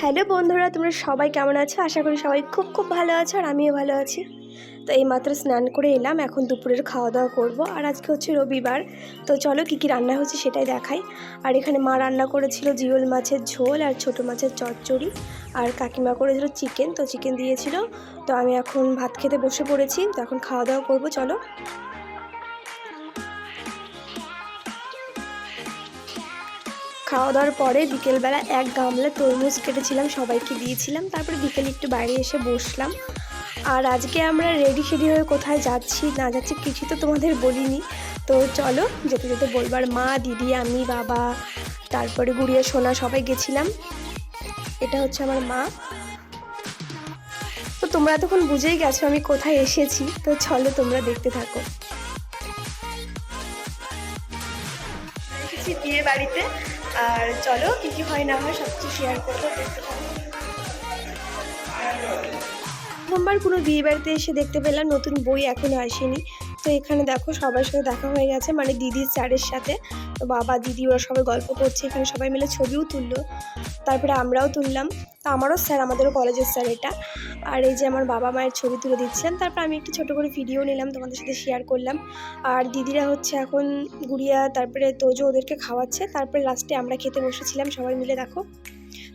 Hello বন্ধুরা, তোমরা সবাই কেমন আছো? আশা করি সবাই খুব খুব ভালো আছো আর আমিও ভালো আছি। তো এই মাত্র স্নান করে এলাম, এখন দুপুরের খাওয়া দাওয়া করব। আর আজকে হচ্ছে রবিবার, তো চলো কী কী রান্না হচ্ছে সেটাই দেখাই। আর এখানে মা রান্না করেছিল জিওল মাছের ঝোল আর ছোট মাছের চচ্চড়ি। আর কাকিমা করেছিল চিকেন, তো চিকেন দিয়েছিল। তো আমি এখন ভাত খেতে বসে পড়েছি, তো এখন খাওয়া দাওয়া করব, চলো। খাওয়া দাওয়ার পরে বিকেলবেলা এক গামলা তরমুজ কেটেছিলাম, সবাইকে দিয়েছিলাম। তারপরে বিকেলে একটু বাইরে এসে বসলাম। আর আজকে আমরা রেডি সেডি হয়ে কোথায় যাচ্ছি না যাচ্ছি কিছু তো তোমাদের বলিনি। তো চলো যেতে যেতে বলবার মা, দিদি, আমি, বাবা, তারপরে গুড়িয়া, সোনা সবাই গেছিলাম। এটা হচ্ছে আমার মা। তো তোমরা তখন বুঝেই গেছো আমি কোথায় এসেছি। তো চলো তোমরা দেখতে থাকো। বিয়ে বাড়িতে। আর চলো, কি কি হয় না হয় সব কিছু শেয়ার করব, দেখতে প্রথমবার কোনো বিয়ে বাড়িতে এসে দেখতে পেলাম নতুন বই এখনও আসেনি। তো এখানে দেখো সবার সাথে দেখা হয়ে গেছে মানে দিদির স্যারের সাথে। তো বাবা, দিদি, ওরা সবাই গল্প করছে, এখানে সবাই মিলে ছবিও তুললো। তারপরে আমরাও তুললাম। তো আমারও স্যার, আমাদেরও কলেজের স্যার এটা। আর এই যে আমার বাবা মায়ের ছবি তুলে দিচ্ছিলেন তারপর আমি একটু ছোটো করে ভিডিও নিলাম, তোমাদের সাথে শেয়ার করলাম। আর দিদিরা হচ্ছে এখন গুড়িয়া, তারপরে তোজো ওদেরকে খাওয়াচ্ছে। তারপরে লাস্টে আমরা খেতে বসেছিলাম, সবাই মিলে দেখো।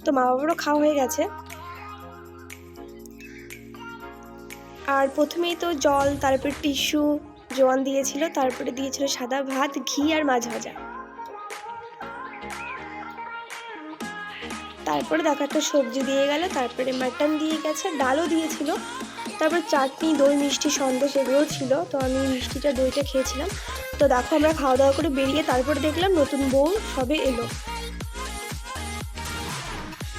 তো মা বাবারও খাওয়া হয়ে গেছে। আর প্রথমেই তো জল, তারপর টিস্যু জোয়ান দিয়েছিল, তারপরে দিয়েছিল সাদা ভাত, ঘি আর মাছ ভাজা। তারপরে দেখো একটা সবজি দিয়ে গেল, তারপরে মাটন দিয়ে গেছে, ডালও দিয়েছিল। তারপর চাটনি, দই, মিষ্টি, সন্দেশ এগুলোও ছিল, তো আমি মিষ্টিটা, দইটা খেয়েছিলাম। তো দেখো আমরা খাওয়া দাওয়া করে বেরিয়ে তারপরে দেখলাম নতুন বউ সবে এলো।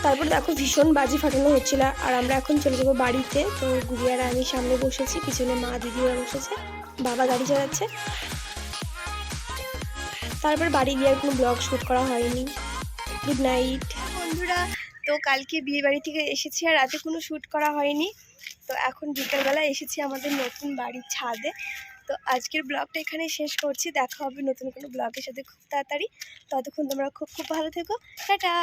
তারপর দেখো ভীষণ বাজি ফাটানো হচ্ছিল আর আমরা এখন চলে যাব বাড়িতে। তো গুড়িয়ারা আমি সামনে বসেছি, পিছনে মা দিদিরা বসেছে, বাবা গাড়ি চালাচ্ছে। তারপর বাড়ি গিয়ে আর কোনো ব্লগ শ্যুট করা হয়নি। গুড নাইট বন্ধুরা, তো কালকে বিয়ে বাড়ি থেকে এসেছি আর রাতে কোনো শ্যুট করা হয়নি। তো এখন বিকালবেলা এসেছি আমাদের নতুন বাড়ির ছাদে। তো আজকের ব্লগটা এখানে শেষ করছি। দেখা হবে নতুন কোনো ব্লগের সাথে খুব তাড়াতাড়ি। ততক্ষণ তোমরা খুব খুব ভালো থেকো। টাটা!